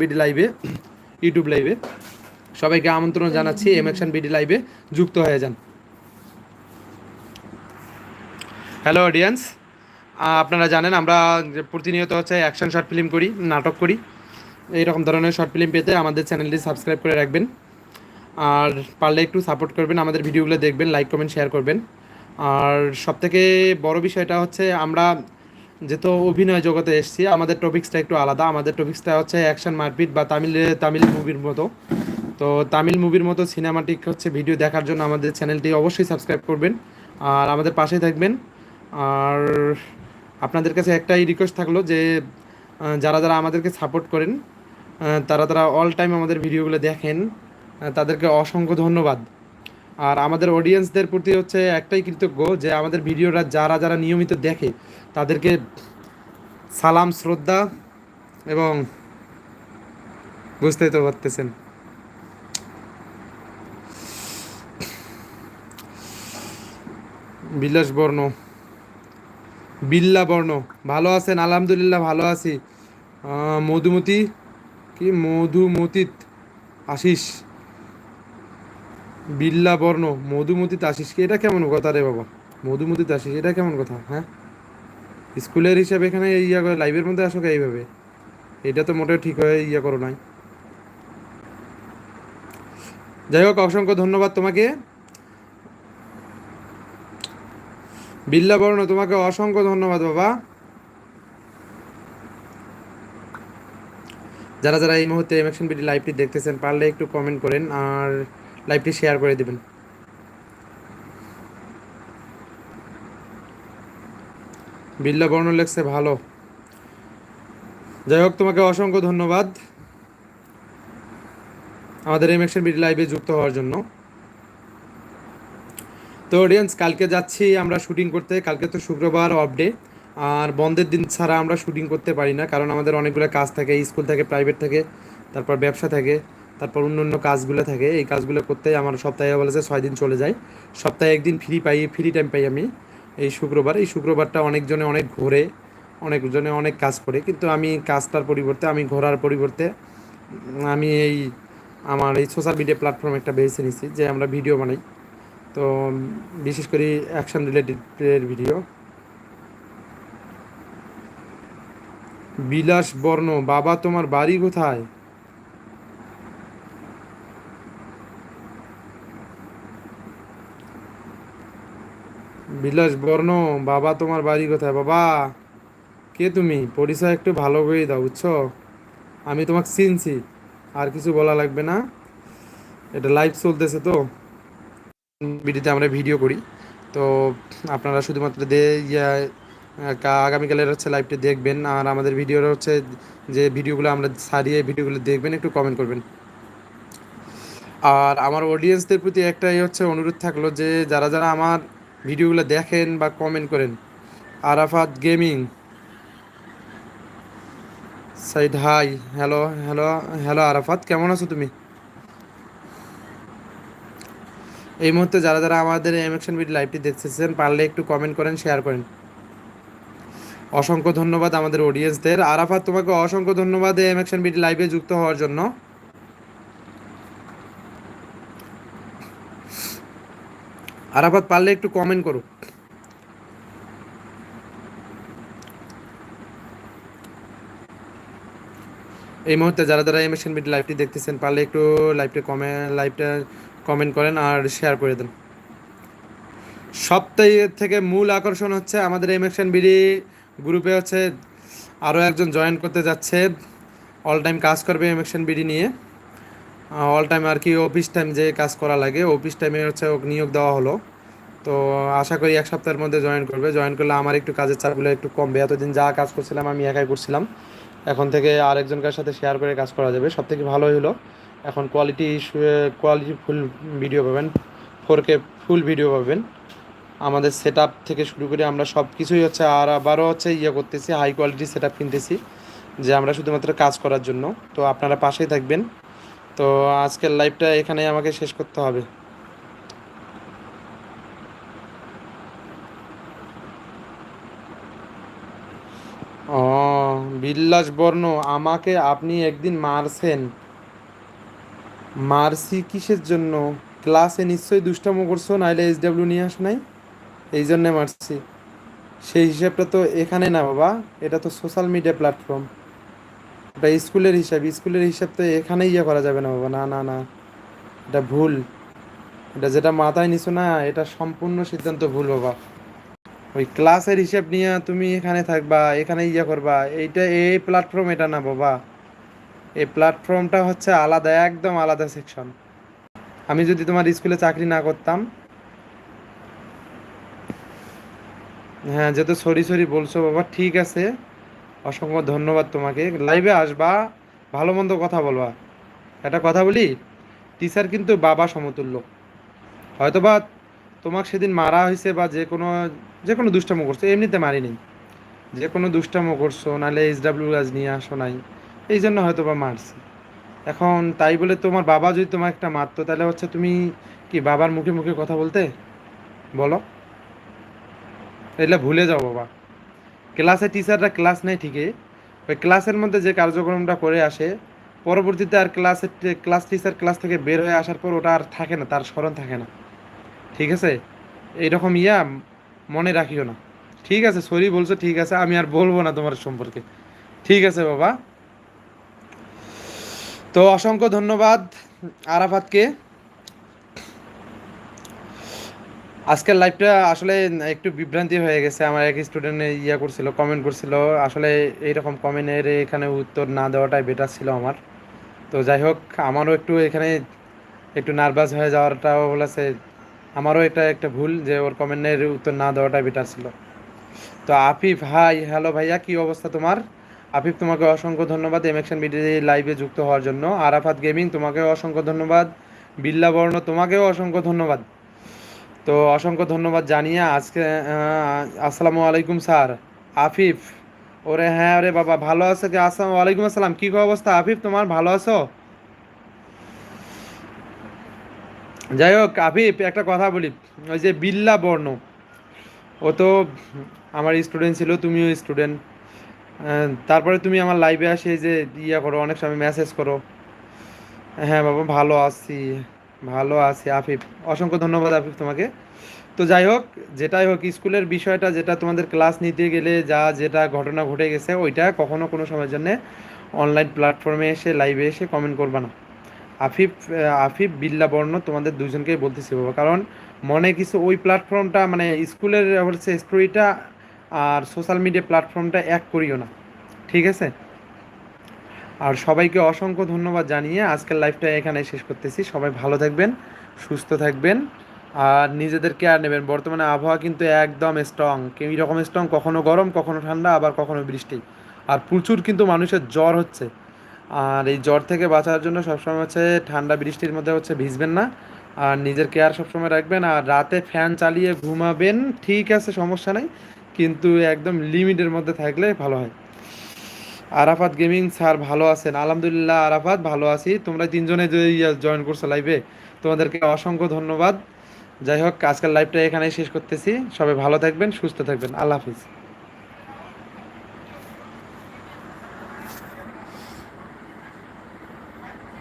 BD লাইভে, YouTube লাইভে। সবাইকে আমন্ত্রণ জানাচ্ছি, এম অ্যাকশন বিডি লাইভে যুক্ত হয়ে যান। হ্যালো অডিয়েন্স আপনারা জানেন, আমরা প্রতিনিয়ত হচ্ছে অ্যাকশন শর্ট ফিল্ম করি, নাটক করি। এইরকম ধরনের শর্ট ফিল্ম পেতে আমাদের চ্যানেলটি সাবস্ক্রাইব করে রাখবেন। আর পারলে একটু সাপোর্ট করবেন, আমাদের ভিডিওগুলো দেখবেন লাইক কমেন্ট শেয়ার করবেন। আর সবথেকে বড় বিষয়টা হচ্ছে, আমরা যেহেতু অভিনয় জগতে এসেছি, আমাদের টপিক্সটা একটু আলাদা। আমাদের টপিক্সটা হচ্ছে অ্যাকশন মারপিট বা তামিল তামিল মুভির মতো। তো তামিল মুভির মতো সিনেমাটিক হচ্ছে ভিডিও দেখার জন্য আমাদের চ্যানেলটি অবশ্যই সাবস্ক্রাইব করবেন। আর আমাদের পাশে থাকবেন। আর আপনাদের কাছে একটাই রিকোয়েস্ট থাকল যে যারা যারা আমাদেরকে সাপোর্ট করেন তারা তারা অল টাইম আমাদের ভিডিওগুলো দেখেন। তাদেরকে অসংখ্য ধন্যবাদ। আর আমাদের অডিয়েন্সদের প্রতি হচ্ছে একটাই কৃতজ্ঞ যে আমাদের ভিডিওটা যারা যারা নিয়মিত দেখে, তাদেরকে সালাম, শ্রদ্ধা এবং বুঝতেই তো পারতেছেন। বিলাস বর্ণ, বিল্লা বর্ণ, ভালো আছেন? আলহামদুলিল্লাহ ভালো আছি। মধুমতি, কি? মধুমতিত আশিস। বিল্লা বর্ণ মধুমতিত আশিস কি এটা কেমন কথা রে বাবা? মধুমতিত আশিস এটা কেমন কথা হ্যাঁ? স্কুলের হিসাবে এখানে ইয়া করে লাইভের মধ্যে আসো এইভাবে? এটা তো মোটেও ঠিক হয়ে ইয়া করো নাই। যাই হোক, অসংখ্য ধন্যবাদ তোমাকে। বিল্লা বর্ণ, তোমাকে অসংখ্য ধন্যবাদ বাবা। যারা যারা এই মুহূর্তে এমএকশন বিডি লাইভটি দেখতেছেন, পারলে একটু কমেন্ট করেন। আর লাইভটি শেয়ার করে দিবেন। বিল্লা বর্ণ লেখছে ভালো। যাই হোক, তোমাকে অসংখ্য ধন্যবাদ। আমাদের এমএকশন বিডি লাইভে যুক্ত হওয়ার জন্য। তো অডিয়েন্স কালকে যাচ্ছি আমরা শুটিং করতে। কালকে তো শুক্রবার অফ ডে আর বন্ধের দিন ছাড়া আমরা শুটিং করতে পারি না, কারণ আমাদের অনেকগুলো কাজ থাকে, স্কুল থাকে প্রাইভেট থাকে, তারপর ব্যবসা থাকে। তারপর অন্য অন্য কাজগুলো থাকে, এই কাজগুলো করতেই আমার সপ্তাহে বলেছে ছয় দিন চলে যায়। সপ্তাহে একদিন ফ্রি পাই ফ্রি টাইম পাই আমি এই শুক্রবার। এই শুক্রবারটা অনেকজনে অনেক ঘোরে, অনেকজনে অনেক কাজ করে, কিন্তু আমি কাজটার পরিবর্তে, আমি ঘোরার পরিবর্তে, আমি এই আমার এই সোশ্যাল মিডিয়া প্ল্যাটফর্ম একটা বেছে নিছি যে আমরা ভিডিও বানাই। তো, বিশেষ করে অ্যাকশন রিলেটেড ভিডিও বিলাস বর্ণ বাবা, তোমার বাড়ি কোথায়? বিলাস বর্ণ বাবা তোমার বাড়ি কোথায়? বাবা, কে তুমি? পরিচয় একটু ভালো করে দাও, বুঝছ? আমি তোমাকে চিনছি, আর কিছু বলা লাগবে না। এটা লাইভ চলতেছে তো। ভিডিওতে আমরা ভিডিও করি। তো আপনারা শুধুমাত্র দে আগামীকালের হচ্ছে লাইভটি দেখবেন, আর আমাদের ভিডিওর হচ্ছে যে ভিডিওগুলো আমরা সারিয়ে ভিডিওগুলো দেখবেন, একটু কমেন্ট করবেন। আর আমার অডিয়েন্সদের প্রতি একটাই হচ্ছে অনুরোধ থাকল যে, যারা যারা আমার ভিডিওগুলো দেখেন বা কমেন্ট করেন। Arafat gaming side hi hello hello hello Arafat, কেমন আছো তুমি? এই মুহূর্তে যারা যারা আমাদের এমএকশন ভিডিও লাইভটি দেখতেছেন, পারলে একটু কমেন্ট করেন শেয়ার করেন। অসংখ্য ধন্যবাদ আমাদের অডিয়েন্সদের আরাফাত, তোমাকে অসংখ্য ধন্যবাদ এমএকশন ভিডিও লাইভে যুক্ত হওয়ার জন্য। আরাফাত পারলে একটু কমেন্ট করো। এই মুহূর্তে যারা যারা এমএসএন বিডি লাইভটি দেখতেছেন, পারলে একটু লাইভটা কমে লাইভটা কমেন্ট করেন আর শেয়ার করে দেন। সপ্তাহের থেকে মূল আকর্ষণ হচ্ছে আমাদের এমএকশন বিডি গ্রুপে হচ্ছে আরও একজন জয়েন করতে যাচ্ছে। অল টাইম কাজ করবে এমএকশন বিডি নিয়ে। অল টাইম আর কি অফিস টাইম যে কাজ করা লাগে অফিস টাইমে হচ্ছে নিয়োগ দেওয়া হলো। তো আশা করি এক সপ্তাহের মধ্যে জয়েন করবে। জয়েন করলে আমার একটু কাজের চাপগুলো একটু কমবে। এতদিন যা কাজ করছিলাম, আমি একাই করছিলাম। এখন থেকে আরেকজনকার সাথে শেয়ার করে কাজ করা যাবে। সব থেকে ভালোই হলো। এখন কোয়ালিটি কোয়ালিটি ফুল ভিডিও পাবেন। ফোর কে ফুল ভিডিও পাবেন। আমাদের সেট থেকে শুরু করে আমরা সব কিছুই হচ্ছে আর আবারও হচ্ছে ইয়ে করতেছি হাই কোয়ালিটি সেট কিনতেছি, যে আমরা শুধুমাত্র কাজ করার জন্য। তো আপনারা পাশেই থাকবেন। তো আজকের লাইভটা এখানেই আমাকে শেষ করতে হবে। ও, বিল্লাস বর্ণ, আমাকে আপনি একদিন মারছেন। মারছি কিসের জন্য? ক্লাসে নিশ্চয়ই দুষ্টামো করছ, নাইলে এইচ ডাব্লিউ নিয়ে আস নাই? এই জন্যে মারছি। সেই হিসাবটা তো এখানে না বাবা, এটা তো সোশ্যাল মিডিয়া প্ল্যাটফর্ম এটা স্কুলের হিসাব স্কুলের হিসাব তো এখানে ইয়ে করা যাবে না বাবা। না না না। এটা ভুল। এটা যেটা মাথায় নিছো না, এটা সম্পূর্ণ সিদ্ধান্ত ভুল বাবা। ওই ক্লাসের হিসাব নিয়ে তুমি এখানে থাকবা এখানে ইয়ে করবা। এইটা, এই প্ল্যাটফর্ম এটা না বাবা। এই প্ল্যাটফর্মটা হচ্ছে আলাদা, একদম আলাদা সেকশন আমি যদি তোমার স্কুলে চাকরি না করতাম হ্যাঁ যেহেতু সরি সরি বলছো বাবা, ঠিক আছে। অসংখ্য ধন্যবাদ তোমাকে। লাইভে আসবা, ভালো মন্দ কথা বলবা। একটা কথা বলি টিচার কিন্তু বাবা সমতুল্য। হয়তোবা তোমাকে সেদিন মারা হয়েছে বা যে কোনো যে কোনো দুষ্টামো করছ, এমনিতে মারিনি যে কোনো দুষ্টামো করছ, নাহলে এইচ ডাব্লিউ আজ নিয়ে আসো নাই। এই জন্য হয়তো বা মারছি। এখন তাই বলে তোমার বাবা যদি তোমার একটা মারতো, তাহলে হচ্ছে তুমি কি বাবার মুখে মুখে কথা বলতে? বলো। এটা ভুলে যাও বাবা। ক্লাসে টিচাররা ক্লাস নেয় ঠিকই ওই ক্লাসের মধ্যে যে কার্যক্রমটা করে আসে, পরবর্তীতে আর ক্লাসের ক্লাস টিচার ক্লাস থেকে বের হয়ে আসার পর ওটা আর থাকে না, তার স্মরণ থাকে না। ঠিক আছে? এইরকম ইয়া মনে রাখিও না। ঠিক আছে, সরি বলছো, ঠিক আছে, আমি আর বলব না তোমার সম্পর্কে। ঠিক আছে বাবা। তো অসংখ্য ধন্যবাদ আরাফাতকে। আজকের লাইভটা আসলে একটু বিভ্রান্তি হয়ে গেছে। আমার এক স্টুডেন্ট ইয়া করছিল কমেন্ট করছিল। আসলে এইরকম কমেন্টের এখানে উত্তর না দেওয়াটাই বেটার ছিল আমার। তো যাই হোক, আমারও একটু এখানে একটু নার্ভাস হয়ে যাওয়াটাও বলেছে। আমারও এটা একটা ভুল যে ওর কমেন্টের উত্তর না দেওয়াটাই বেটার ছিল। তো আফিফ হাই হ্যালো ভাইয়া, কি অবস্থা তোমার? আফিফ, তোমাকে অসংখ্য ধন্যবাদ এমএকশন বিডি লাইভে যুক্ত হওয়ার জন্য। আরাফাত গেমিং তোমাকেও অসংখ্য ধন্যবাদ। বিল্লা বর্ণ, তোমাকেও অসংখ্য ধন্যবাদ। তো অসংখ্য ধন্যবাদ জানিয়ে আজকে আসসালামু আলাইকুম স্যার। আফিফ, ওরে হ্যাঁ ওরে বাবা, ভালো আছো কি? আসসালাম ওয়ালাইকুম আসসালাম, কি অবস্থা? আফিফ, তোমার ভালো আছো? যাই হোক, আফিফ, একটা কথা বলি। ওই যে বিল্লা বর্ণ, ও তো আমার স্টুডেন্ট ছিল, তুমিও স্টুডেন্ট তারপরে তুমি আমার লাইভে আসে যে ইয়া করো, অনেক সময় মেসেজ করো। হ্যাঁ বাবা, ভালো আছি। ভালো আছি, আফিফ। অসংখ্য ধন্যবাদ আফিফ তোমাকে। তো যাই হোক, যেটাই হোক, স্কুলের বিষয়টা যেটা তোমাদের ক্লাস নিতে গেলে যা যেটা ঘটনা ঘটে গেছে, ওইটা কখনো কোনো সময়ের জন্য অনলাইন প্ল্যাটফর্মে এসে লাইভে এসে কমেন্ট করবা না। আফিফ আফিফ বিল্লা বর্ণ, তোমাদের দুজনকেই বলতেছি বাবা। কারণ মনে কিছু ওই প্ল্যাটফর্মটা মানে স্কুলের হচ্ছে স্টোরিটা আর সোশ্যাল মিডিয়া প্ল্যাটফর্মটা এক করিও না। ঠিক আছে? আর সবাইকে অসংখ্য ধন্যবাদ জানিয়ে আজকের লাইফটা এখানে শেষ করতেছি। সবাই ভালো থাকবেন, সুস্থ থাকবেন। আর নিজেদের কেয়ার নেবেন। বর্তমানে আবহাওয়া কিন্তু একদম স্ট্রং কেউ রকম স্ট্রং কখনো গরম, কখনো ঠান্ডা, আবার কখনো বৃষ্টি। আর প্রচুর কিন্তু মানুষের জ্বর হচ্ছে। আর এই জ্বর থেকে বাঁচার জন্য সবসময় হচ্ছে ঠান্ডা বৃষ্টির মধ্যে হচ্ছে ভিজবেন না। আর নিজের কেয়ার সবসময় রাখবেন। আর রাতে ফ্যান চালিয়ে ঘুমাবেন, ঠিক আছে, সমস্যা নাই। কিন্তু একদম লিমিটের মধ্যে থাকলে ভালো হয়। আরাফাত গেমিং স্যার ভালো আছেন। আলহামদুলিল্লাহ আরাফাত, ভালো আছি। তোমরা তিনজনে যে জয়েন করছ লাইভে তোমাদেরকে অসংখ্য ধন্যবাদ। যাই হোক, আজকের লাইভটা এখানেই শেষ করতেছি। সবাই ভালো থাকবেন, সুস্থ থাকবেন। আল্লাহ হাফিজ।